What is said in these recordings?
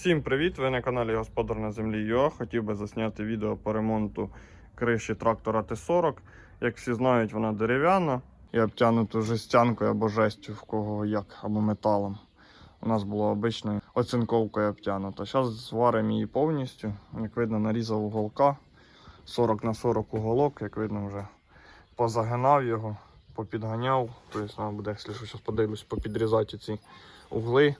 Всім привіт! Ви на каналі Господар на землі ЮА. Хотів би засняти відео по ремонту криші трактора Т-40. Як всі знають, вона дерев'яна і обтягнута жестянкою або жестю, в кого як, або металом. У нас була обичною оцинковкою обтягнута. Зараз зваримо її повністю. Як видно, нарізав уголка 40 на 40 уголок, як видно, вже позагинав його, попідганяв. Тобто, треба буде, якщо що, зараз подивлюсь, попідрізати ці угли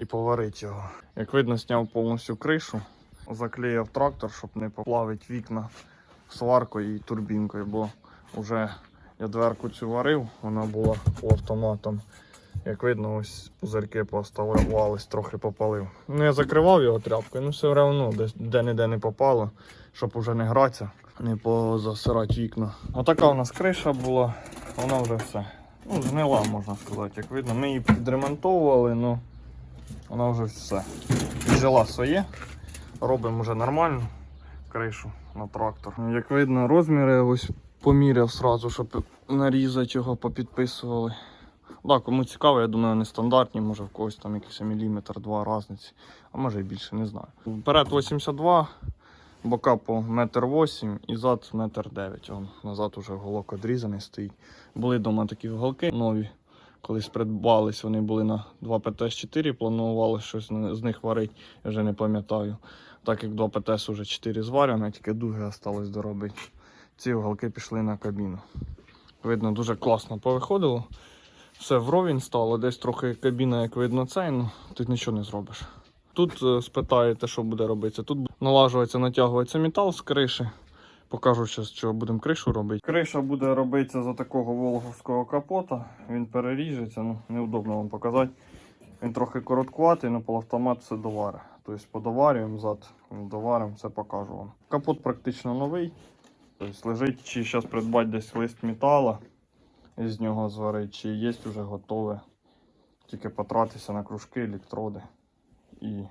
і поварити його. Як видно, зняв повністю кришу, заклеїв трактор, щоб не поплавити вікна сваркою і турбінкою, бо вже я дверку цю варив, вона була автоматом. Як видно, ось пузирки поставлялись, трохи попалив. Ну, я закривав його тряпкою, ну все одно десь де-не-де не попало, щоб уже не гратися, не позасирати вікна. Отака у нас криша була, вона вже все. Ну, згнила, можна сказати, як видно. Ми її підремонтовували, ну вона вже все. Взяла своє. Робимо вже нормальну кришу на трактор. Як видно, розміри ось поміряв сразу, щоб нарізати його, попідписували. Да, кому цікаво, я думаю, вони стандартні, може в когось там якийсь міліметр, два різниці, а може і більше, не знаю. Вперед 82, бока по метр вісім і зад метр дев'ять. Назад уже голок одрізаний стоїть. Були вдома такі голки нові. Колись придбались, вони були на 2 ПТС-4, планували щось з них варити, я вже не пам'ятаю. Так як 2 ПТС вже 4 зварено, тільки дуги осталось доробити. Ці уголки пішли на кабіну. Видно, дуже класно повиходило. Все вровень стало, десь трохи кабіна, як видно, цей, ну тут нічого не зробиш. Тут е, спитаєте, що буде робитися. Тут налажується, натягується метал з криші. Покажу зараз, що будемо кришу робити. Криша буде робитися за такого волговського капота. Він переріжеться, ну неудобно вам показати. Він трохи короткуватий, але полуавтомат все довари. Тобто подоварюємо зад, доваримо, все покажу вам. Капот практично новий. Тобто лежить, чи зараз придбати десь лист металу і з нього зварити, чи є вже готове. Тільки потратися на кружки, електроди і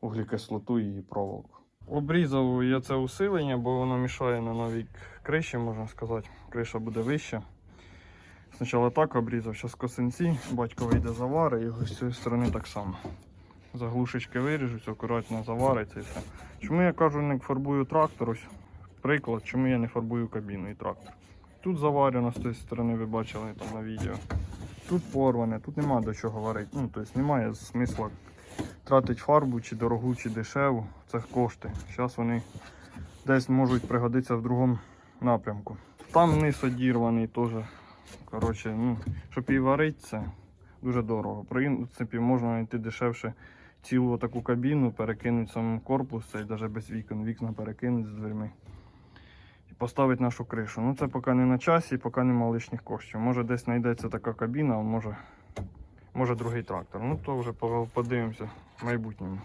углекислоту і проволоку. Обрізав я це усилення, бо воно мішає на новій криші, можна сказати. Криша буде вища. Спочатку так обрізав, зараз косинці, батько вийде завари, його з цієї сторони так само. Заглушечки виріжуть, акуратно завариться і все. Чому я кажу, не фарбую трактор? Ось приклад, чому я не фарбую кабіну і трактор. Тут заварено з тієї сторони, ви бачили там на відео. Тут порване, тут нема до чого варити. Ну, тобто немає смисла тратить фарбу, чи дорогу, чи дешеву. Це кошти. Зараз вони десь можуть пригодитися в другому напрямку. Там низ одірваний теж. Коротше, ну, щоб її варити, це дуже дорого. В принципі, можна знайти дешевше цілу таку кабіну, перекинути сам корпус, цей навіть без вікон, вікна перекинути з дверми. І поставити нашу кришу. Ну це поки не на часі, поки нема лишніх коштів. Може десь знайдеться така кабіна, а може, може другий трактор. Ну то вже подивимося в майбутньому.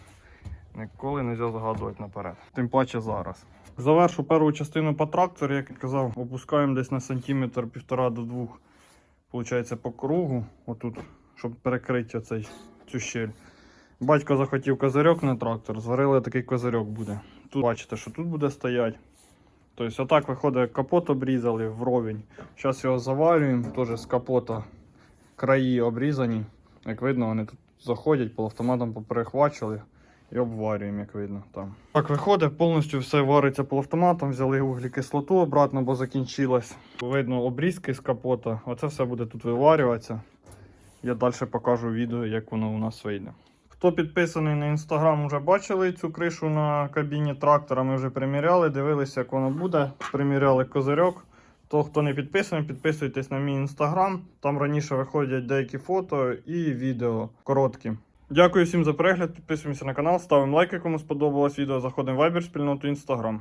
Ніколи не можна загадувати наперед. Тим паче зараз. Завершу першу частину по трактору, як я казав, опускаємо десь на сантиметр півтора до двох. Получається по кругу, отут, щоб перекрити оцей, цю щель. Батько захотів козирьок на трактор, зварили такий козирьок буде. Тут бачите, що тут буде стояти. Тобто отак виходить, капот обрізали вровень. Зараз його заварюємо, теж з капота краї обрізані. Як видно, вони тут заходять, полуавтоматом поперехвачували і обварюємо, як видно там. Так виходить, повністю все вариться полуавтоматом, взяли вуглекислоту обратно, бо закінчилась. Видно обрізки з капота. Оце все буде тут виварюватися. Я далі покажу відео, як воно у нас вийде. Хто підписаний на інстаграм, вже бачили цю кришу на кабіні трактора. Ми вже приміряли, дивилися, як воно буде. Приміряли козирьок. То, хто не підписаний, підписуйтесь на мій інстаграм. Там раніше виходять деякі фото і відео короткі. Дякую всім за перегляд. Підписуємося на канал, ставимо лайки, кому сподобалось відео. Заходимо в Viber, спільноту Instagram.